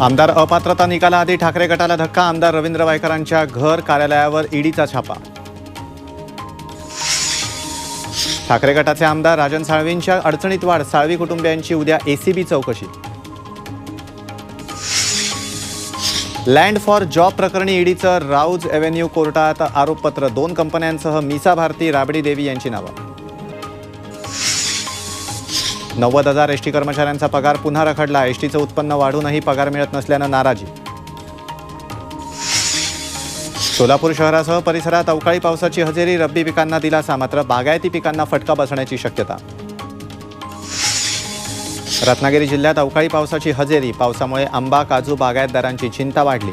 आमदार अपात्रता निकालाआधी ठाकरे गटाला धक्का आमदार रवींद्र वायकरांच्या घर कार्यालयावर ईडीचा छापा. ठाकरे गटाचे आमदार राजन साळवींच्या अडचणीत वाढ साळवी कुटुंबियांची उद्या एसीबी चौकशी. लँड फॉर जॉब प्रकरणी ईडीचं राऊज एव्हेन्यू कोर्टात आरोपपत्र दोन कंपन्यांसह मिसा भारती राबडी देवी यांची नावं. नव्वद हजार एसटी कर्मचाऱ्यांचा पगार पुन्हा रखडला. एसटीचं उत्पन्न वाढूनही पगार मिळत नसल्यानं नाराजी. सोलापूर शहरासह परिसरात अवकाळी पावसाची हजेरी रब्बी पिकांना दिलासा मात्र बागायती पिकांना फटका बसण्याची शक्यता. रत्नागिरी जिल्ह्यात अवकाळी पावसाची हजेरी पावसामुळे आंबा काजू बागायतदारांची चिंता वाढली.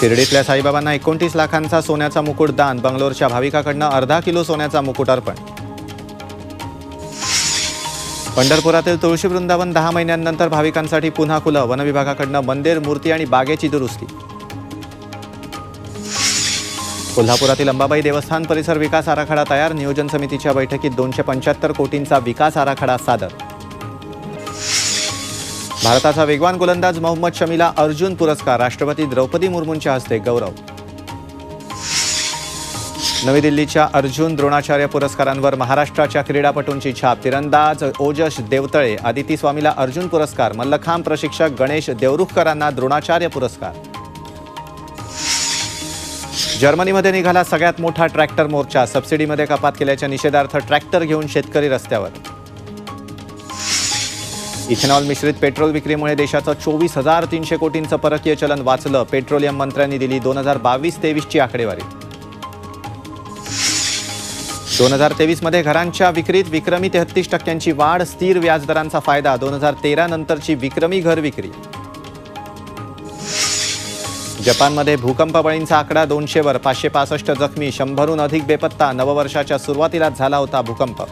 शिर्डीतल्या साईबाबांना एकोणतीस लाखांचा सोन्याचा मुकुट दान बंगलोरच्या भाविकाकडनं अर्धा किलो सोन्याचा मुकुट अर्पण पंढरपुरातील तुळशी वृंदावन दहा महिन्यांनंतर भाविकांसाठी पुन्हा खुलं. वनविभागाकडनं मंदिर मूर्ती आणि बागेची दुरुस्ती. कोल्हापुरातील अंबाबाई देवस्थान परिसर विकास आराखडा तयार. नियोजन समितीच्या बैठकीत दोनशे पंच्याहत्तर कोटींचा विकास आराखडा सादर. भारताचा वेगवान गोलंदाज मोहम्मद शमीला अर्जुन पुरस्कार. राष्ट्रपती द्रौपदी मुर्मूंच्या हस्ते गौरव. नवी दिल्लीच्या अर्जुन द्रोणाचार्य पुरस्कारांवर महाराष्ट्राच्या क्रीडापटूंची छाप. तिरंदाज ओजस देवतळे आदिती स्वामीला अर्जुन पुरस्कार. मल्लखांब प्रशिक्षक गणेश देवरुखकरांना द्रोणाचार्य पुरस्कार. जर्मनीमध्ये निघाला सगळ्यात मोठा ट्रॅक्टर मोर्चा. सबसिडीमध्ये कपात केल्याच्या निषेधार्थ ट्रॅक्टर घेऊन शेतकरी रस्त्यावर. इथेनॉल मिश्रित पेट्रोल विक्रीमुळे देशाचं चोवीस हजार तीनशे कोटींचं परकीय चलन वाचलं. पेट्रोलियम मंत्र्यांनी दिली दोन हजार बावीस तेवीसची आकडेवारी. दोन हजार तेवीसमध्ये घरांच्या विक्रीत विक्रमी तेहत्तीस टक्क्यांची वाढ स्थिर व्याजदरांचा फायदा दोन हजार तेरा नंतरची विक्रमी घर विक्री. जपानमध्ये भूकंप बळींचा आकडा दोनशेवर पाचशे पासष्ट जखमी शंभरहून अधिक बेपत्ता नववर्षाच्या सुरुवातीलाच झाला होता भूकंप.